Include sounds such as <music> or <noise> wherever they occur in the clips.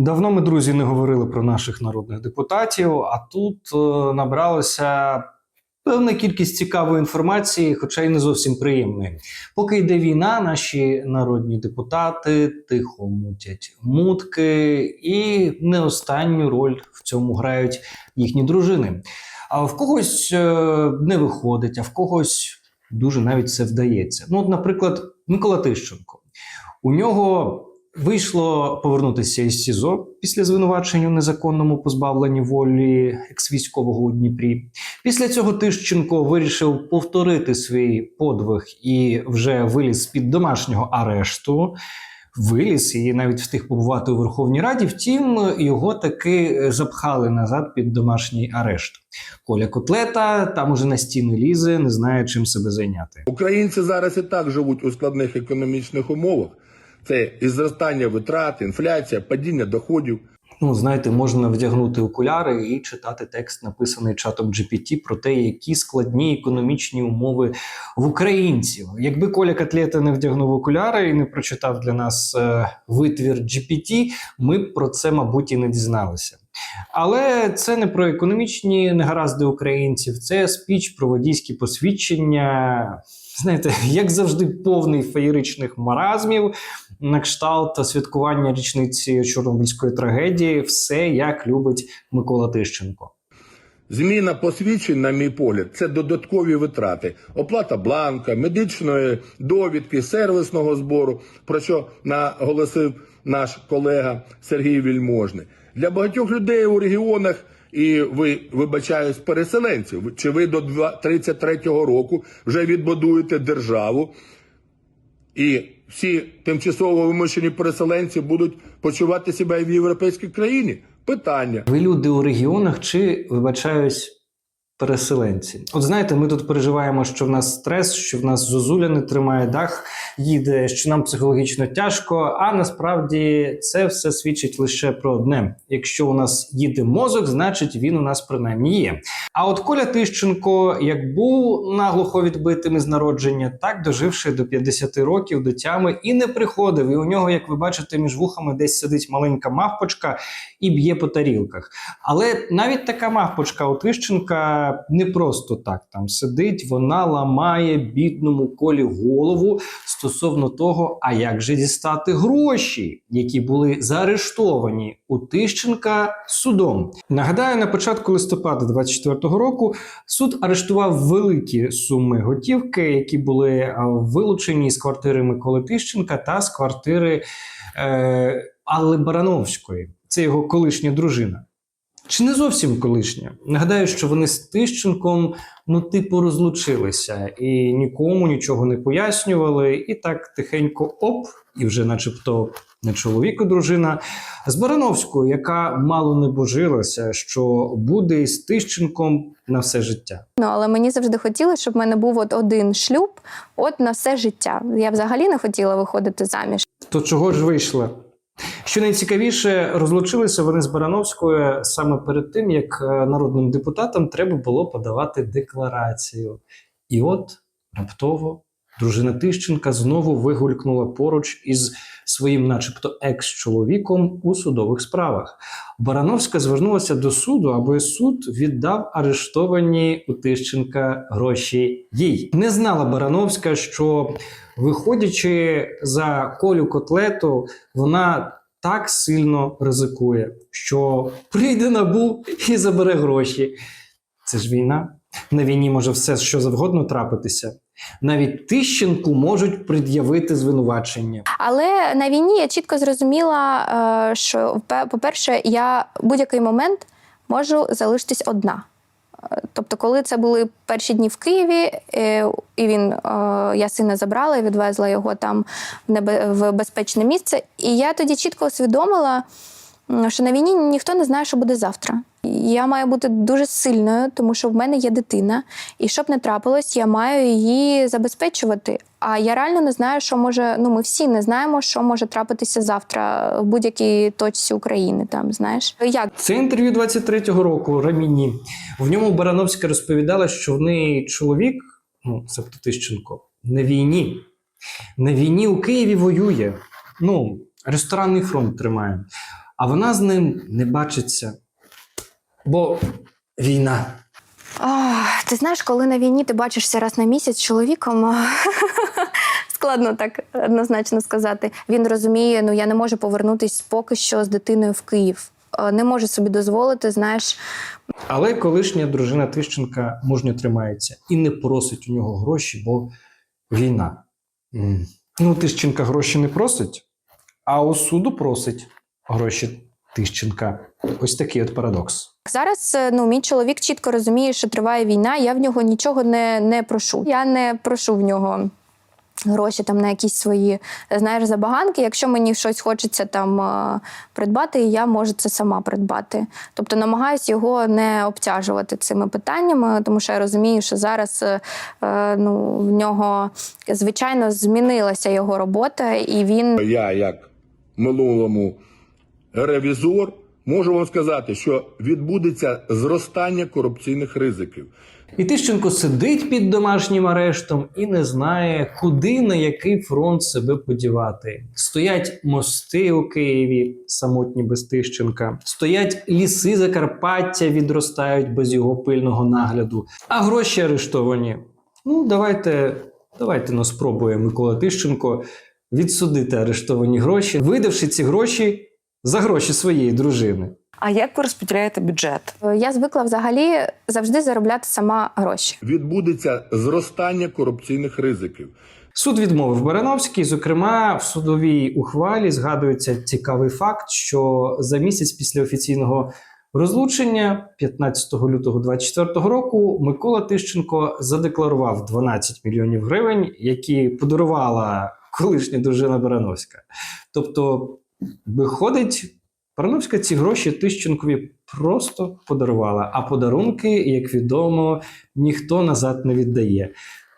Давно ми, друзі, не говорили про наших народних депутатів, а тут е, набралося певна кількість цікавої інформації, хоча й не зовсім приємної. Поки йде війна, наші народні депутати тихо мутять мутки, і не останню роль в цьому грають їхні дружини. А в когось е, не виходить, а в когось дуже навіть це вдається. Ну, от, наприклад, Микола Тищенко. У нього вийшло повернутися із СІЗО після звинувачення у незаконному позбавленні волі екс-військового у Дніпрі. Після цього Тищенко вирішив повторити свій подвиг і вже виліз з-під домашнього арешту. Виліз і навіть встиг побувати у Верховній Раді. Втім, його таки запхали назад під домашній арешт. Коля Котлета там уже на стіни лізе, не знає чим себе зайняти. Українці зараз і так живуть у складних економічних умовах. Це і зростання витрат, інфляція, падіння доходів. Ну, знаєте, можна вдягнути окуляри і читати текст, написаний чатом GPT, про те, які складні економічні умови в українців. Якби Коля Котлета не вдягнув окуляри і не прочитав для нас е, витвір GPT, ми б про це, мабуть, і не дізналися. Але це не про економічні негаразди українців, це спіч про водійські посвідчення. Знаєте, <laughs> як завжди, повний феєричних маразмів, на кшталт святкування річниці Чорнобильської трагедії, все як любить Микола Тищенко. Зміна посвідчень, на мій погляд, це додаткові витрати. Оплата бланка, медичної довідки, сервісного збору, про що наголосив наш колега Сергій Вільможний. Для багатьох людей у регіонах, і ви вибачаюсь, переселенців, чи ви до 33-го року вже відбудуєте державу, і всі тимчасово вимушені переселенці будуть почувати себе в європейській країні? Питання. Ви люди у регіонах чи вибачаюсь переселенці? От знаєте, ми тут переживаємо, що в нас стрес, що в нас зозуля не тримає дах, їде, що нам психологічно тяжко. А насправді це все свідчить лише про одне: якщо у нас їде мозок, значить він у нас принаймні є. А от Коля Тищенко, як був наглухо відбитим із народження, так доживши до 50 років до тями і не приходив. І у нього, як ви бачите, між вухами десь сидить маленька мавпочка і б'є по тарілках. Але навіть така мавпочка у Тищенка не просто так там сидить, вона ламає бідному колі голову стосовно того, а як же дістати гроші, які були заарештовані у Тищенка судом. Нагадаю, на початку листопада 24-го року суд арештував великі суми готівки, які були вилучені з квартири Миколи Тищенка та з квартири е, Алли Барановської. Це його колишня дружина. Чи не зовсім колишня? Нагадаю, що вони з Тищенком, ну, типу, розлучилися і нікому нічого не пояснювали. І так тихенько оп, і вже, начебто, не чоловік і дружина, з Барановською, яка мало не божилася, що буде із Тищенком на все життя. Ну, але мені завжди хотілося, щоб в мене був от один шлюб, от на все життя. Я взагалі не хотіла виходити заміж. То чого ж вийшла? Що найцікавіше, розлучилися вони з Барановською саме перед тим, як е, народним депутатам треба було подавати декларацію. І от раптово дружина Тищенка знову вигулькнула поруч із своїм, начебто, екс-чоловіком у судових справах. Барановська звернулася до суду, аби суд віддав арештовані у Тищенка гроші їй. Не знала Барановська, що виходячи за колю котлету, вона так сильно ризикує, що прийде набу і забере гроші. Це ж війна. На війні може все що завгодно трапитися. Навіть Тищенку можуть пред'явити звинувачення. Але на війні я чітко зрозуміла, е, що по-перше, я в будь-який момент можу залишитись одна. Е, Тобто, коли це були перші дні в Києві, е, і він я сина забрала і відвезла його там в безпечне місце. І я тоді чітко усвідомила, що на війні ніхто не знає, що буде завтра. Я маю бути дуже сильною, тому що в мене є дитина, і щоб не трапилось, я маю її забезпечувати. А я реально не знаю, що може. Ну, ми всі не знаємо, що може трапитися завтра в будь-якій точці України. Там знаєш, як Це інтерв'ю 23-го року Раміні. В ньому Барановська розповідала, що в неї чоловік, ну себто Тищенко, на війні. На війні у Києві воює. Ну, ресторанний фронт тримає. А вона з ним не бачиться. Бо війна. Ах, ти знаєш, коли на війні ти бачишся раз на місяць з чоловіком, <laughs> складно так однозначно сказати. Він розуміє, ну я не можу повернутися поки що з дитиною в Київ. Е, Не можу собі дозволити, знаєш, Але колишня дружина Тищенка мужньо тримається і не просить у нього гроші, бо війна. Ну, Тищенка гроші не просить, а у суду просить гроші Тищенка. Ось такий от парадокс. Зараз е, ну, мій чоловік чітко розуміє, що триває війна. Я в нього нічого не, не прошу. Я не прошу в нього гроші там на якісь свої знаєш, забаганки. Якщо мені щось хочеться там е, придбати, я можу це сама придбати. Тобто намагаюся його не обтяжувати цими питаннями, тому що я розумію, що зараз е, ну, в нього звичайно змінилася його робота, і він Я, як минулому ревізор, можу вам сказати, що відбудеться зростання корупційних ризиків. І Тищенко сидить під домашнім арештом і не знає, куди на який фронт себе подівати. Стоять мости у Києві, самотні без Тищенка, стоять ліси Закарпаття, відростають без його пильного нагляду, а гроші арештовані. Ну, давайте, давайте ну, спробує Микола Тищенко відсудити арештовані гроші, видавши ці гроші за гроші своєї дружини. А як ви розподіляєте бюджет? е, я звикла взагалі завжди заробляти сама гроші. Відбудеться зростання корупційних ризиків. Суд відмовив Барановський. Зокрема, в судовій ухвалі згадується цікавий факт, що за місяць після офіційного розлучення, 15 лютого 2024 року, Микола Тищенко задекларував 12 мільйонів гривень, які подарувала колишня дружина Барановська. Тобто, виходить, Барановська ці гроші Тищенкові просто подарувала. А подарунки, як відомо, ніхто назад не віддає.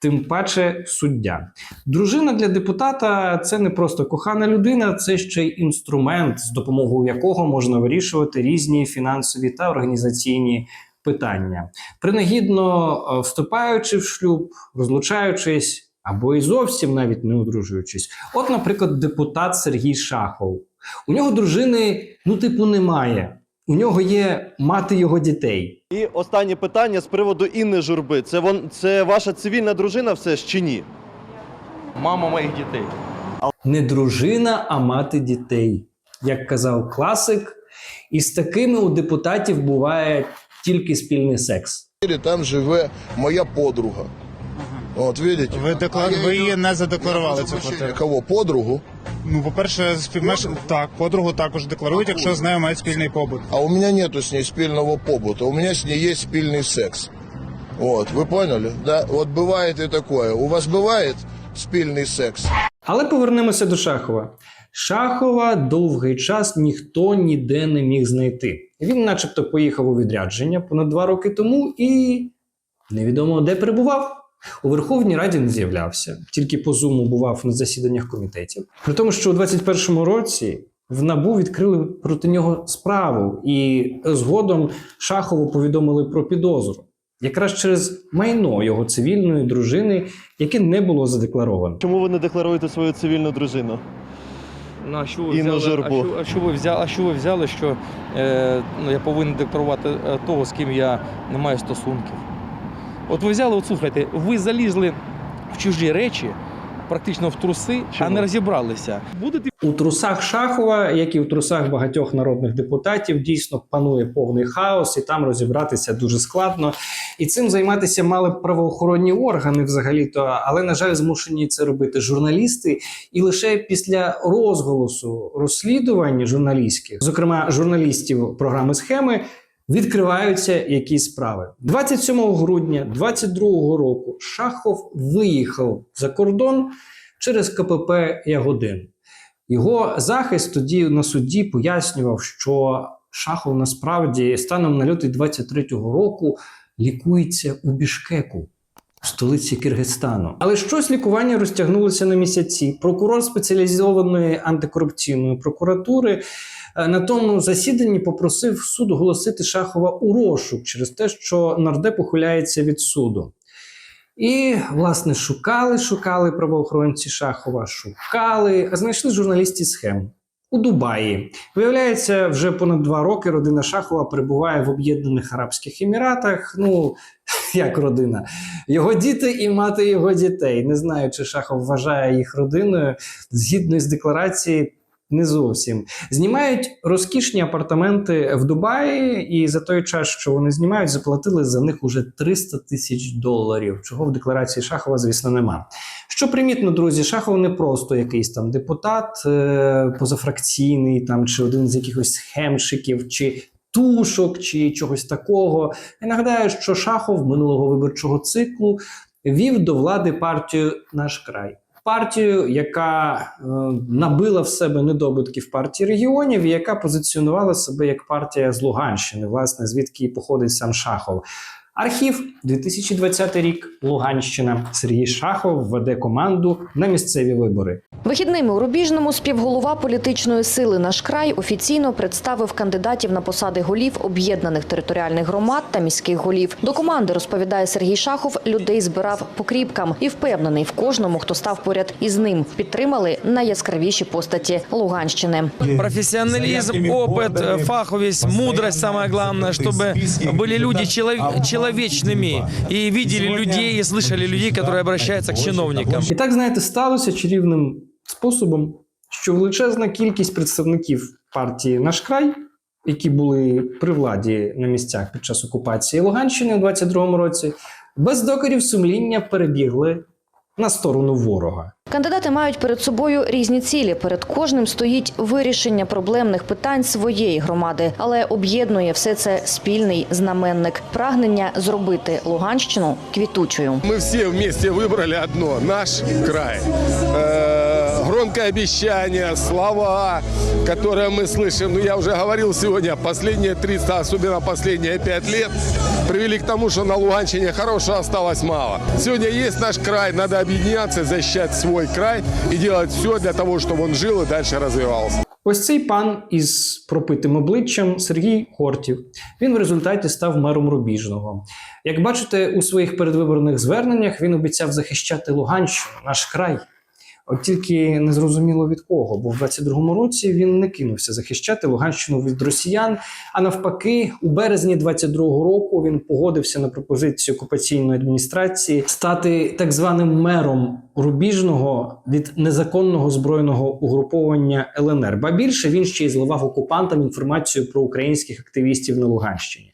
Тим паче суддя. Дружина для депутата це не просто кохана людина, це ще й інструмент, з допомогою якого можна вирішувати різні фінансові та організаційні питання. Принагідно е, вступаючи в шлюб, розлучаючись або і зовсім навіть не одружуючись. От, наприклад, депутат Сергій Шахов. У нього дружини, ну, типу, немає. У нього є мати його дітей. І останнє питання з приводу Інни Журби. Це вон це ваша цивільна дружина все ж чи ні? мама моїх дітей. не дружина, а мати дітей. Як казав класик, і з такими у депутатів буває тільки спільний секс. там живе моя подруга. От, видите? Ви деклар... А я ви її- її не задекларували Прошу цю прощения, квартиру. Кого? Подругу? Ну, по-перше, співмеш... так, подругу також декларують, якщо з нею мають спільний побут. А у меня нету с ней спільного побута. У меня с ней есть спільний секс. Вот, вы поняли? Да? Вот бывает и такое. У вас бывает спільний секс? Але повернемося до Шахова. Шахова довгий час ніхто ніде не міг знайти. Він, начебто, поїхав у відрядження понад два роки тому і невідомо де перебував. У Верховній Раді не з'являвся, тільки по зуму бував на засіданнях комітетів. При тому, що у 21-му році в НАБУ відкрили проти нього справу, і згодом Шахову повідомили про підозру. Якраз через майно його цивільної дружини, яке не було задекларовано. Чому ви не декларуєте свою цивільну дружину? Ну, а що ви Інну взяли, Журбу. а що, а що ви взяли, а що ви взяли, що е, ну, я повинен декларувати е, того, з ким я не маю стосунків? От ви взяли, от слухайте, ви залізли в чужі речі, практично в труси, а не розібралися. Будете У трусах Шахова, як і у трусах багатьох народних депутатів, дійсно панує повний хаос, і там розібратися дуже складно. І цим займатися мали б правоохоронні органи взагалі-то, але на жаль, змушені це робити журналісти. І лише після розголосу розслідувань журналістських, зокрема журналістів програми схеми. Відкриваються якісь справи 27 грудня 2022 року. Шахов виїхав за кордон через КПП Ягодин. Його захист тоді на суді пояснював, що Шахов насправді станом на лютий 23-го року лікується у Бішкеку. В столиці Киргизстану. Але щось лікування розтягнулося на місяці. Прокурор спеціалізованої антикорупційної прокуратури на тому засіданні попросив суд оголосити Шахова у розшук через те, що нардеп ухиляється від суду. І, власне, шукали, шукали правоохоронці Шахова, шукали, а знайшли журналістів схем. у Дубаї. Виявляється, вже понад два роки родина Шахова перебуває в Об'єднаних Арабських Еміратах. Ну, <laughs> як родина, його діти і мати його дітей. Не знаю, чи Шахов вважає їх родиною. Згідно з декларації, не зовсім. Знімають розкішні апартаменти в Дубаї, і за той час, що вони знімають, заплатили за них уже 300 тисяч доларів. Чого в декларації Шахова, звісно, нема. Що примітно, друзі, Шахов не просто якийсь там депутат е- позафракційний, там чи один з якихось схемщиків, чи тушок, чи чогось такого. Я нагадаю, що Шахов минулого виборчого циклу вів до влади партію Наш край. Партію, яка е, набила в себе недобитків партії регіонів, і яка позиціонувала себе як партія з Луганщини, власне, звідки і походить сам Шахов. Архів 2020 рік, Луганщина. Сергій Шахов веде команду на місцеві вибори. Вихідними у Рубіжному співголова політичної сили «Наш край» офіційно представив кандидатів на посади голів об'єднаних територіальних громад та міських голів. До команди, розповідає Сергій Шахов, людей збирав по кріпкам і впевнений в кожному, хто став поряд із ним. Підтримали найяскравіші постаті Луганщини. Профессионализм, опыт, э, фаховость, мудрость самое главное, чтобы были люди челов- человечными и видели людей и слышали людей, которые обращаются к чиновникам. І так, знаєте, сталося чарівним способом, що величезна кількість представників партії Наш край, які були при владі на місцях під час окупації Луганщини у 22-му році, без докорів сумління перебігли на сторону ворога. Кандидати мають перед собою різні цілі. Перед кожним стоїть вирішення проблемних питань своєї громади, але об'єднує все це спільний знаменник прагнення зробити Луганщину квітучою. Мы все вместе выбрали одно – наш край. Э, громкое обещание, слова, которые мы слышим. Ну, я уже говорил сегодня, последние 300, особенно последние 5 лет, привели к тому, что на Луганщине хорошего осталось мало. Сегодня есть наш край, надо объединяться, защищать свой край и делать все для того, чтобы он жил и дальше развивался. Ось цей пан із пропитим обличчям Сергій Хортів. Він в результаті став мером Рубіжного. Як бачите, у своїх передвиборних зверненнях він обіцяв захищати Луганщину, наш край. От тільки не зрозуміло від кого, бо в 22-му році він не кинувся захищати Луганщину від росіян. А навпаки, у березні 22-го року він погодився на пропозицію окупаційної адміністрації стати так званим мером Рубіжного від незаконного збройного угруповання ЛНР. Ба більше він ще й зливав окупантам інформацію про українських активістів на Луганщині.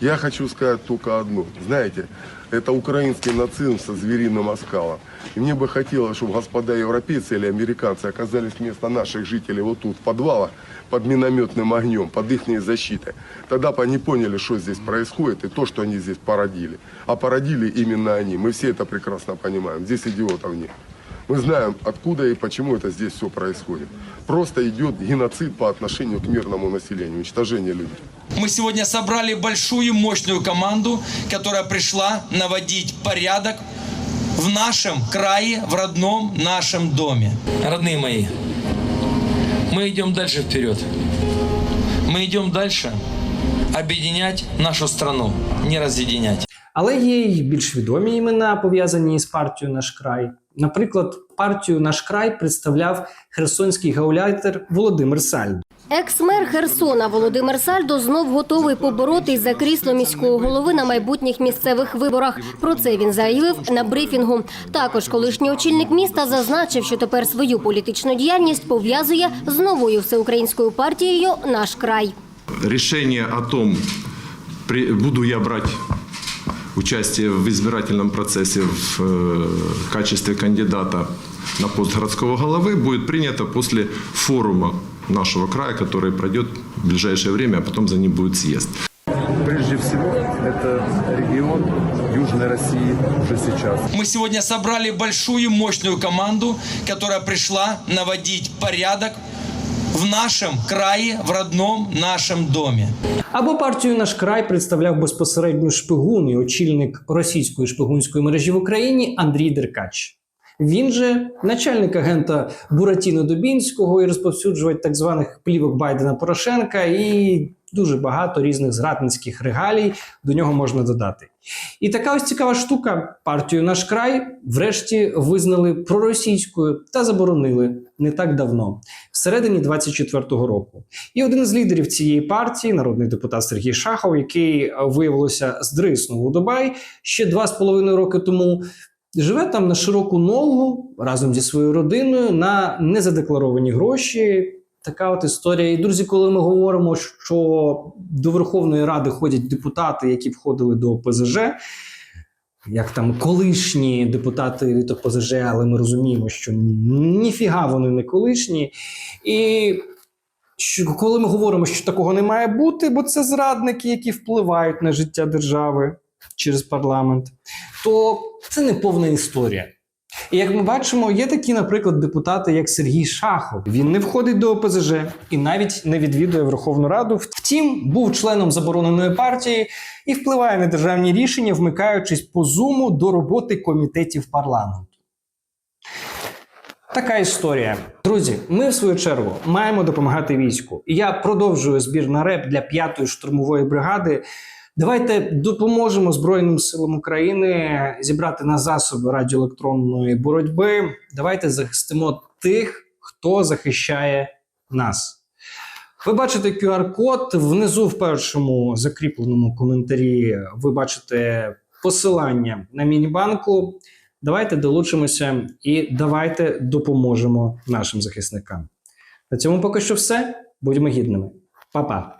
Я хочу сказать только одно. Знаете, это украинский нацизм со звериным оскалом. И мне бы хотелось, чтобы господа европейцы или американцы оказались вместо наших жителей вот тут, в подвалах, под минометным огнем, под их защитой. Тогда бы они поняли, что здесь происходит и то, что они здесь породили. А породили именно они. Мы все это прекрасно понимаем. Здесь идиотов нет. Мы знаем, откуда и почему это здесь все происходит. Просто идет геноцид по отношению к мирному населению, уничтожение людей. Мы сегодня собрали большую мощную команду, которая пришла наводить порядок в нашем крае, в родном нашем доме. Родные мои, мы идем дальше вперед. Мы идем дальше объединять нашу страну, не разъединять. Але є й більш відомі імена, пов'язані з партією Наш край. Наприклад, партію Наш край представляв херсонський гауляйтер Володимир Сальд. Екс-мер Херсона Володимир Сальдо знов готовий поборотись за крісло міського голови на майбутніх місцевих виборах. Про це він заявив на брифінгу. Також колишній очільник міста зазначив, що тепер свою політичну діяльність пов'язує з новою всеукраїнською партією Наш край. решение о том, буду я брать участие в избирательном процессе в э, качестве кандидата на пост городского головы, будет принято после форума нашего края, который пройдет в ближайшее время, а потом за ним будет съезд. Прежде всего, это регион Южной России уже сейчас. Мы сегодня собрали большую мощную команду, которая пришла наводить порядок в нашем краї, в родном нашем домі. Або партію Наш край представляв безпосередньо шпигун і очільник російської шпигунської мережі в Україні Андрій Деркач. Він же начальник агента Буратіно Дубінського і розповсюджувач так званих плівок Байдена Порошенка і дуже багато різних зрадницьких регалій до нього можна додати. І така ось цікава штука. Партію наш край врешті визнали проросійською та заборонили не так давно, всередині 24-го року. І один з лідерів цієї партії, народний депутат Сергій Шахов, який е, виявилося здриснув у Дубай ще два з половиною роки тому. Живе там на широку ногу разом зі своєю родиною на незадекларовані гроші. Така от історія. І друзі, коли ми говоримо, що до Верховної Ради ходять депутати, які входили до ОПЗЖ, як там колишні депутати від ОПЗЖ, але ми розуміємо, що ніфіга вони не колишні. І що, коли ми говоримо, що такого не має бути, бо це зрадники, які впливають на життя держави через парламент, то це не повна історія. І як ми бачимо, є такі, наприклад, депутати, як Сергій Шахов. Він не входить до ОПЗЖ і навіть не відвідує Верховну Раду. Втім, був членом забороненої партії і впливає на державні рішення, вмикаючись по зуму до роботи комітетів парламенту. Така історія. Друзі, ми в свою чергу маємо допомагати війську. Я продовжую збір на реп для п'ятої штурмової бригади. Давайте допоможемо Збройним силам України зібрати на засоби радіоелектронної боротьби. Давайте захистимо тих, хто захищає нас. Ви бачите QR-код внизу в першому закріпленому коментарі. Ви бачите посилання на міні-банку. Давайте долучимося і давайте допоможемо нашим захисникам. На цьому поки що все. Будьмо гідними. Па-па!